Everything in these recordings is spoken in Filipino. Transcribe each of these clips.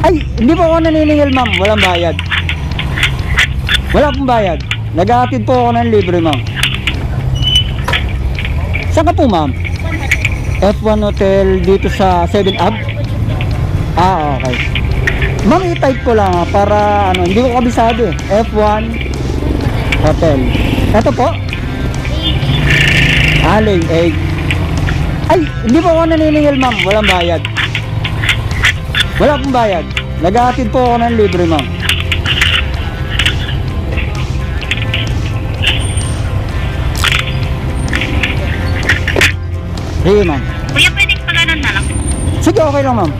Ay, hindi po ako naniningil ma'am. Walang bayad. Wala pong bayad. Naghahatid po ako ng libre ma'am. Saan ka po ma'am? F1 Hotel dito sa 7 Up? Ah, okay. Ma'am, i-type ko lang ah, para ano, hindi ko kabisado eh. F1 Hotel. Ito po? Aling egg. Ay, hindi po ako naniningil ma'am. Walang bayad. Wala pong bayad. Naghahatid po ako ng libre ma'am. Sige ma'am. Kuya, pwedeng pa ganun na lang. Sige, okay lang ma'am.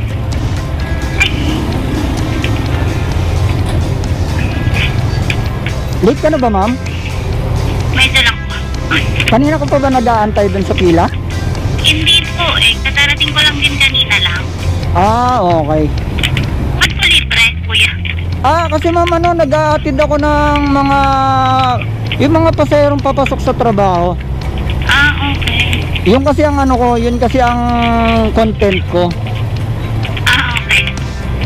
Late ka na ba ma'am? Medyo lang po. Kanina ko pa ba nag-aantay dun sa pila? Hindi po eh. Katarating ko lang din kanina. Ah, okay. Ba't po libre, kuya? Ah, kasi ma'am ano, nag-aatid ako ng mga yung mga paserong papasok sa trabaho. Ah, okay. Yung kasi ang ano ko, yun kasi ang content ko. Ah, okay.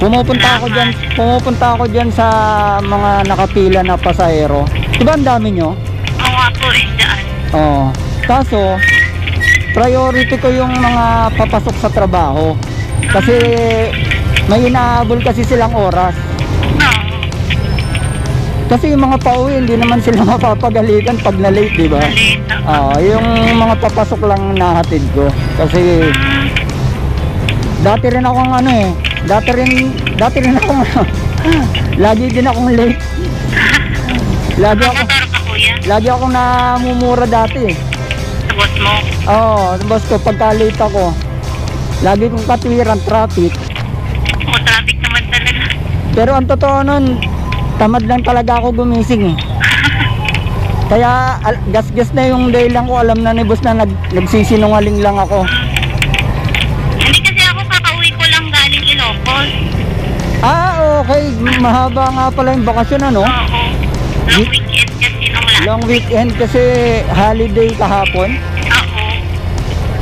Pumupunta ako diyan, pumupunta ako diyan sa mga nakapila na pasahero. 'Di ba ang dami nyo? Oo nga po eh, dyan. Oo. Kaso priority ko yung mga papasok sa trabaho. Kasi may inaabol kasi silang oras. Kasi yung mga pauwi, hindi naman sila mapapagalitan pag na late, di ba? Ah, yung mga papasok lang nahatid ko. Kasi dati rin akong ano eh, dati rin, dati rin akong lagi din akong late. Lagi ako, lagi akong namumura dati eh. Sa boss mo. Oo, boss ko, pagka late ako, lagi kong katwiran, traffic. O, traffic naman talaga. Pero ang totoo nun, tamad lang talaga ako gumising eh. Kaya gas-gas na yung day lang ko, alam na ni boss na nag, nagsisinungaling lang ako. Hindi kasi ako kakauwi ko lang galing Ilocos. Ah, okay. Mahaba nga pala yung bakasyon ano? Oo. Long weekend kasi nung last. Long weekend kasi holiday kahapon.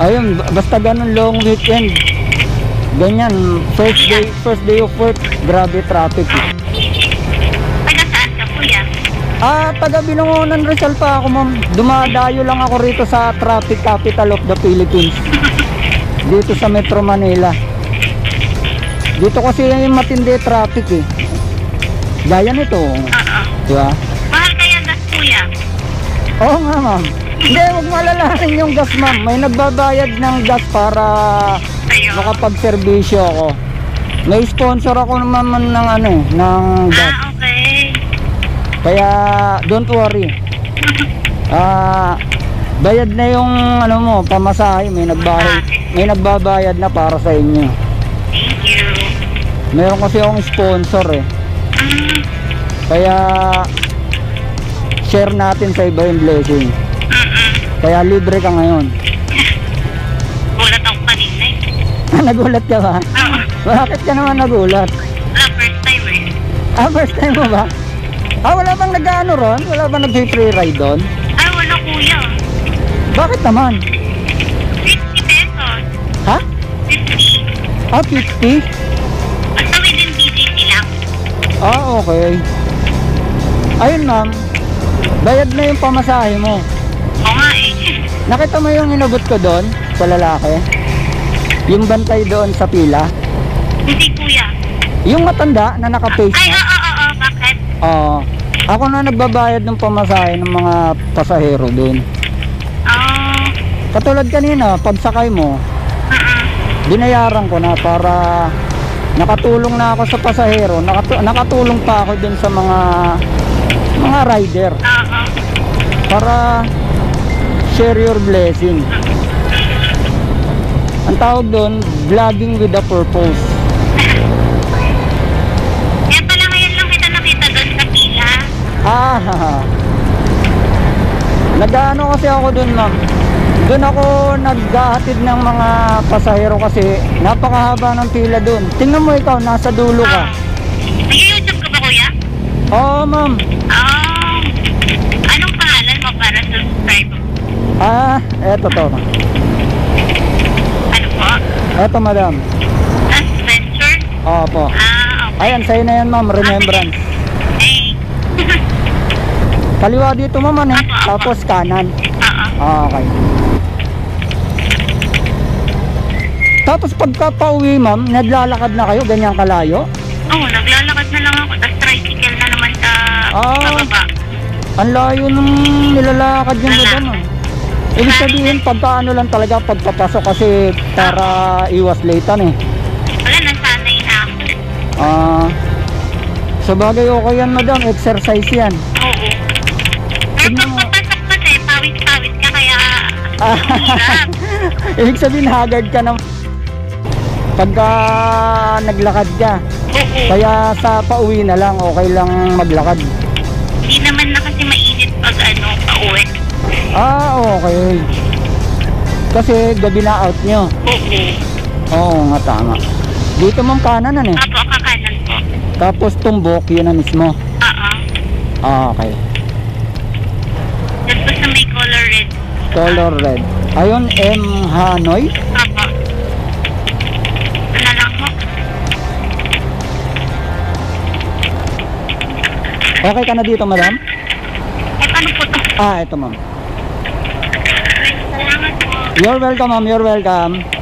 Ayun, basta ganun long weekend. Ganyan, first day, first day of work, grabe traffic. Taga saan ka, kuya? Ah, taga Binangonan Rizal pa ako, ma'am. Dumadayo lang ako rito sa traffic capital of the Philippines. Dito sa Metro Manila. Dito kasi yung matindi traffic eh. Gaya nito, Oo. di ba? Mahal kaya gas, kuya? Oo nga, ma'am. Hindi, huwag malalahanin yung gas, ma'am. May nagbabayad ng gas para makapag-serbisyo ako. May sponsor ako naman ng ano eh, ng gas. Ah, okay. Kaya don't worry. Ah, bayad na yung ano mo, pamasahe, may nagbayad, may nagbabayad na para sa inyo. Thank you. Meron kasi akong sponsor eh. Mm, Kaya share natin sa iba yung blessing. Kaya libre ka ngayon. Gulat ako kanina eh. nagulat ka ba? Oo. Bakit ka naman nagulat? Wala, first time eh. Ah, first time mo ba? Ah, wala bang nag-ano ron? Wala bang nag-free ride doon? Ay, wala kuya. Bakit naman? 50 pesos. Ha? 50. Ah, 50? Basta within BGC lang. Ah, okay. Ayun ma'am, bayad na yung pamasahe mo. Nakita mo yung inabot ko doon sa lalaki? Yung bantay doon sa pila? Hindi kuya. Yung matanda na naka-face Ay, oo, oo, oo. Bakit? Oo. ako na nagbabayad ng pamasahe ng mga pasahero doon. Oh. Katulad kanina, pagsakay mo, binayaran ko na para nakatulong na ako sa pasahero, nakatu- nakatulong pa ako dun sa mga mga rider Oo. para share your blessing. Ang tawag doon, vlogging with a purpose. Kaya pala ngayon lang kita nakita doon sa pila. Ah, nag-ano kasi ako doon ma'am. Doon ako naghahatid ng mga pasahero kasi napakahaba ng pila doon. Tingnan mo ikaw, nasa dulo ka. Oh. Nag-YouTube ka ba kuya? Oo ma'am. Oh. Anong pangalan mo para subscribe? Ah, eto to. Ano po? Eto madam. Adventure? Opo. Ah, Ayan, sa'yo na yan ma'am, remembrance. Eh, Kaliwa dito ma'am, ano eh? Tapos kanan. oo. Okay. Tapos pagka pauwi ma'am, naglalakad na kayo, ganyan kalayo? Oo, naglalakad na lang ako. Tapos tricycle na naman sa Ah. pababa. Ang layo nung nilalakad yung madam ah. Ibig sabihin, pagka ano lang talaga, pagpapasok kasi para iwas latean eh. Wala, nasanay na ako. Ah, sa bagay okay yan madam, exercise yan. Oo. Pero Tignan mo. pagpapasok kasi, pawis-pawis ka kaya Ah, hirap. Ibig sabihin, haggard ka na pagka naglakad ka. Oo. Kaya sa pauwi na lang, okay lang maglakad. Hindi naman na kasi mainit pag ano, pauwi. Ah, okay. Kasi gabi na out nyo. Oo. Oo nga, tama. Dito mong kananan eh. Apo, kakanan po. Tapos tumbok, yun na mismo. Oo. Ah, okay. Po sa may color red. Color red. Ayun, M. Hanoi. Apo. Ano lang po? Okay ka na dito, madam? Eh, paano po to? Ah, ito ma'am. You're welcome, ma'am. You're welcome.